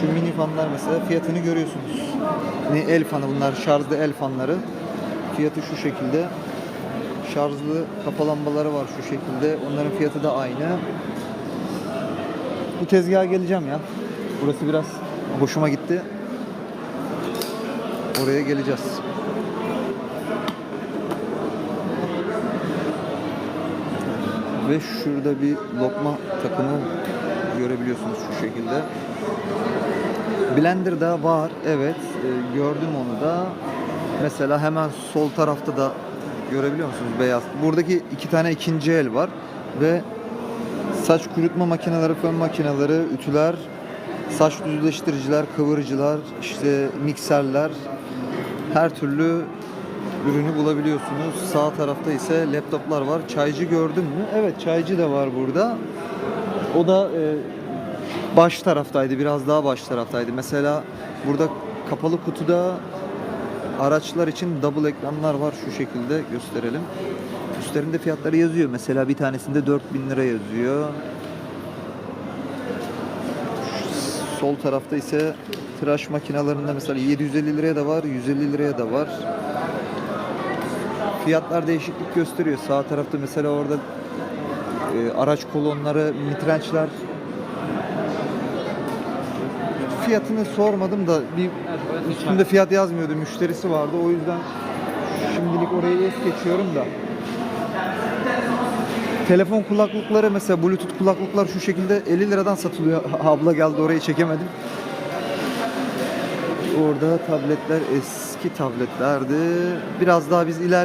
Şu mini fanlar mesela fiyatını görüyorsunuz. Ne el fanı bunlar şarjlı el fanları. Fiyatı şu şekilde. Şarjlı kafa lambaları var şu şekilde. Onların fiyatı da aynı. Bu tezgaha geleceğim ya. Burası biraz hoşuma gitti. Oraya geleceğiz. Ve şurada bir lokma takımı görebiliyorsunuz şu şekilde. Blender da var. Evet. e, gördüm onu da. Mesela hemen sol tarafta da görebiliyor musunuz beyaz. Buradaki iki tane ikinci el var ve saç kurutma makineleri, fön makineleri, ütüler, saç düzleştiriciler, kıvırıcılar, işte mikserler her türlü ürünü bulabiliyorsunuz. Sağ tarafta ise laptoplar var. Çaycı gördün mü? Evet, çaycı da var burada. O da e, baş taraftaydı, biraz daha baş taraftaydı. Mesela burada kapalı kutuda araçlar için double ekranlar var şu şekilde gösterelim. Üstlerinde fiyatları yazıyor. Mesela bir tanesinde 4000 lira yazıyor. Sol tarafta ise tıraş makinalarında mesela 750 liraya da var, 150 liraya da var. Fiyatlar değişiklik gösteriyor. Sağ tarafta mesela orada e, araç kolonları, mitrençler fiyatını sormadım da bir üstünde fiyat yazmıyordu. Müşterisi vardı. O yüzden şimdilik orayı es geçiyorum da. Telefon kulaklıkları mesela Bluetooth kulaklıklar şu şekilde 50 liradan satılıyor. Abla geldi orayı çekemedim. Orada tabletler eski tabletlerdi. Biraz daha biz iler